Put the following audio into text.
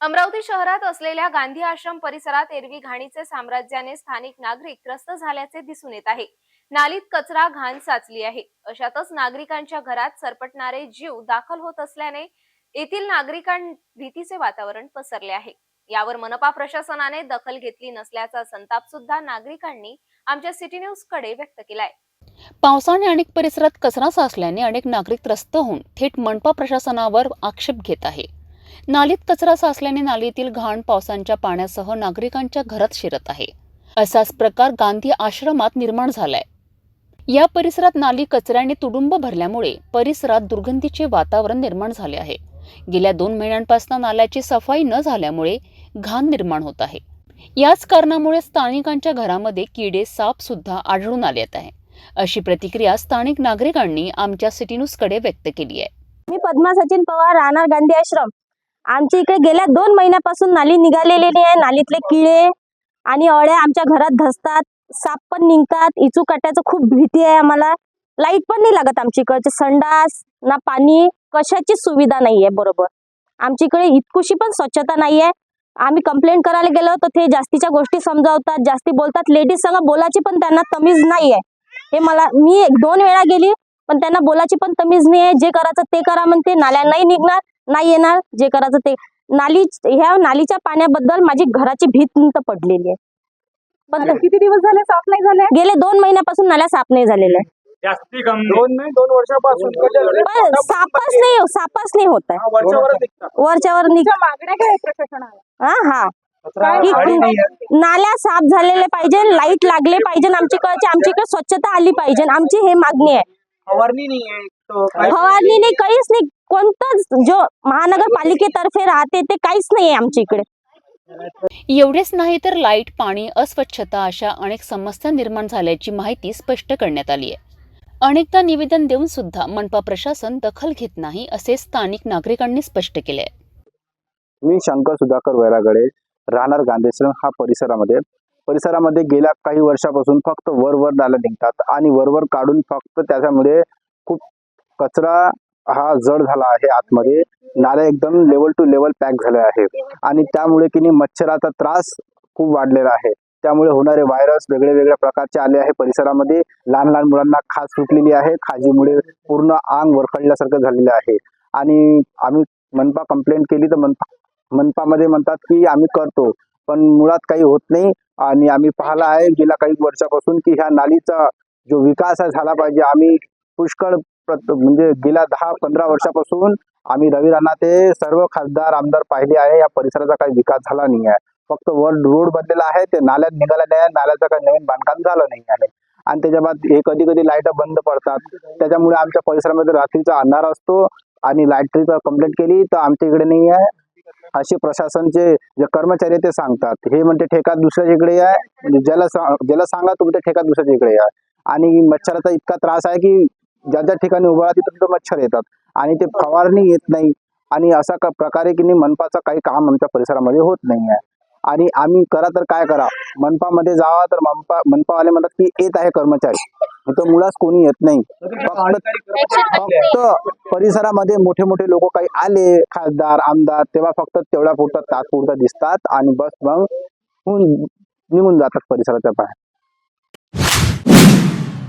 अमरावती शहरात असलेल्या गांधी आश्रम परिसरात एरवी घाणीचे साम्राज्याने स्थानिक नागरिक त्रस्त झाल्याचे दिसून येत आहे. नालीत कचरा घाण साचली आहे. अशातच नागरिकांच्या घरात सरपटणारे जीव दाखल होत असल्याने येथील नागरिकां भीतीचे वातावरण पसरले आहे. यावर मनपा प्रशासनाने दखल घेतली नसल्याचा संताप सुद्धा नागरिकांनी आमच्या सिटी न्यूजकडे व्यक्त केलाय. पावसाने अनेक परिसरात कचरा साचल्याने अनेक नागरिक त्रस्त होऊन थेट मनपा प्रशासनावर आक्षेप घेत आहे. नालीत कचरा साचल्याने नालीतील घाण पावसांच्या पाण्यासह नागरिकांच्या घरात शिरत आहे. असाच प्रकार गांधी आश्रमात निर्माण झालाय. या परिसरात नाली कचऱ्याने तुडुंब भरल्यामुळे परिसरात दुर्गंधीचे वातावरण निर्माण झाले आहे. गेल्या दोन महिन्यांपासून नाल्याची सफाई न झाल्यामुळे घाण निर्माण होत आहे. याच कारणामुळे स्थानिकांच्या घरामध्ये किडे साप सुद्धा आढळून आले आहे अशी प्रतिक्रिया स्थानिक नागरिकांनी आमच्या सिटी न्यूजकडे व्यक्त केली आहे. मी पद्मा सचिन पवार राहणार गांधी आश्रम. आमच्या इकडे गेल्या दोन महिन्यापासून नाली निघालेली आहे. नालीतले किडे आणि अळ्या आमच्या घरात धसतात. साप पण निघतात. इचू काट्याचं खूप भीती आहे आम्हाला. लाइट पण नाही लागत आमच्या इकडचे संडास ना पाणी कशाची सुविधा नाही आहे बरोबर. आमच्या इकडे इतकुशी पण स्वच्छता नाही आहे आम्ही कंप्लेंट करायला गेलो तर ते जास्तीच्या गोष्टी समजावतात जास्ती बोलतात. लेडीज संग बोलायची पण त्यांना तमीज नाही आहे हे मला मी एक दोन वेळा गेली पण त्यांना बोलायची पण तमीज नाही आहे जे करायचं ते करा म्हणते. नाल्या नाही निघणार. नाही येणार. जे करायचं ते. नाली ह्या नालीच्या पाण्याबद्दल माझी घराची भीत पडलेली आहे. पण किती दिवस झाले साफ नाही झाले? गेले दोन महिन्यापासून नाल्या साफ नाही झालेल्या आहे. जास्ती दोन नाही दोन वर्षापासून. पण सापच नाही सापच नाही होत आहे. वरच्यावर मागण्या काय प्रशासनाला? हा हा. नाल्या साफ झालेले पाहिजे लाइट लागले पाहिजे आमच्याकडचे आमच्याकडे स्वच्छता आली पाहिजे. आमची हे मागणी आहे. फवारणी नाही आहे. तो काय- फवारणी नाही काहीच नाही. कोणतंच जो महानगरपालिकेतर्फे राहते ते काहीच नाही आहे आमच्या इकडे. एवढेच नाही तर लाइट पाणी अस्वच्छता अशा अनेक समस्या निर्माण झाल्याची माहिती स्पष्ट करण्यात आली आहे अनेकदा निवेदन देऊन सुद्धा मनपा प्रशासन दखल घेत नाही असे स्थानिक नागरिकांनी स्पष्ट केले आहे मी शंकर सुधाकर वैरागडे राहणार गांधीश्रम हा परिसरामध्ये. परिसरामध्ये गेल्या काही वर्षापासून फक्त वर वर नाल्या निघतात आणि वरवर काढून फक्त त्याच्यामुळे खूप कचरा हा जड झाला आहे आतमध्ये. नाल्या एकदम लेवल टू लेवल पॅक झाले आहे आणि त्यामुळे की नाही मच्छराचा त्रास खूप वाढलेला आहे. त्यामुळे होणारे व्हायरस वेगळे वेगळ्या प्रकारचे आले आहे परिसरामध्ये. लहान लहान मुलांना खाज सुटलेली आहे. खाजीमुळे पूर्ण आंग वरखडल्यासारखं झालेलं आहे. आणि आम्ही मनपा कंप्लेंट केली तर मनपा मनपामध्ये म्हणतात की आम्ही करतो पण मुळात काही होत नाही. आणि आम्ही पाहिला आहे गेल्या काही वर्षापासून की ह्या नालीचा जो विकास आहे झाला पाहिजे आम्ही पुष्कळ म्हणजे गेल्या दहा पंधरा वर्षापासून आम्ही रवी ते सर्व खासदार आमदार पाहिले आहे. या परिसराचा काही विकास झाला नाही आहे. फक्त वर रोड बनलेला आहे. ते नाल्यात निघाला नाही आहे. नाल्याचं काही नवीन बांधकाम झालं नाही आहे. आणि त्याच्या बाद हे कधी कधी लाइट बंद पडतात. त्याच्यामुळे आमच्या परिसरामध्ये रात्रीचा अंधार असतो आणि लाईटरीचा कंप्लेंट केली तर आमच्या इकडे नाही आहे. असे प्रशासनचे जे कर्मचारी ते सांगतात. हे म्हणते ठेका दुसऱ्याच्या इकडे आहे म्हणजे ज्याला ज्याला सांगा तुमच्या ठेका दुसऱ्याच्या इकडे आहे आणि मच्छराचा इतका त्रास आहे की ज्या ज्या ठिकाणी उभा राहते तिथं मच्छर येतात. आणि ते फवारणी येत नाही. आणि असा का प्रकारे की नाही मनपाचं काही काम आमच्या परिसरामध्ये होत नाही आहे आणि आम्ही करा तर काय करा. मनपामध्ये जावा तर मनपा मनपावाले म्हणतात की येत आहे कर्मचारी. तो मुळाच कोणी येत नाही. फक्त परिसरामध्ये मोठे मोठे लोक काही आले खासदार आमदार तेव्हा फक्त तेवढ्या पुरतं तात्पुरतं दिसतात आणि बस मग होऊन- निघून जातात परिसराच्या बाहेर.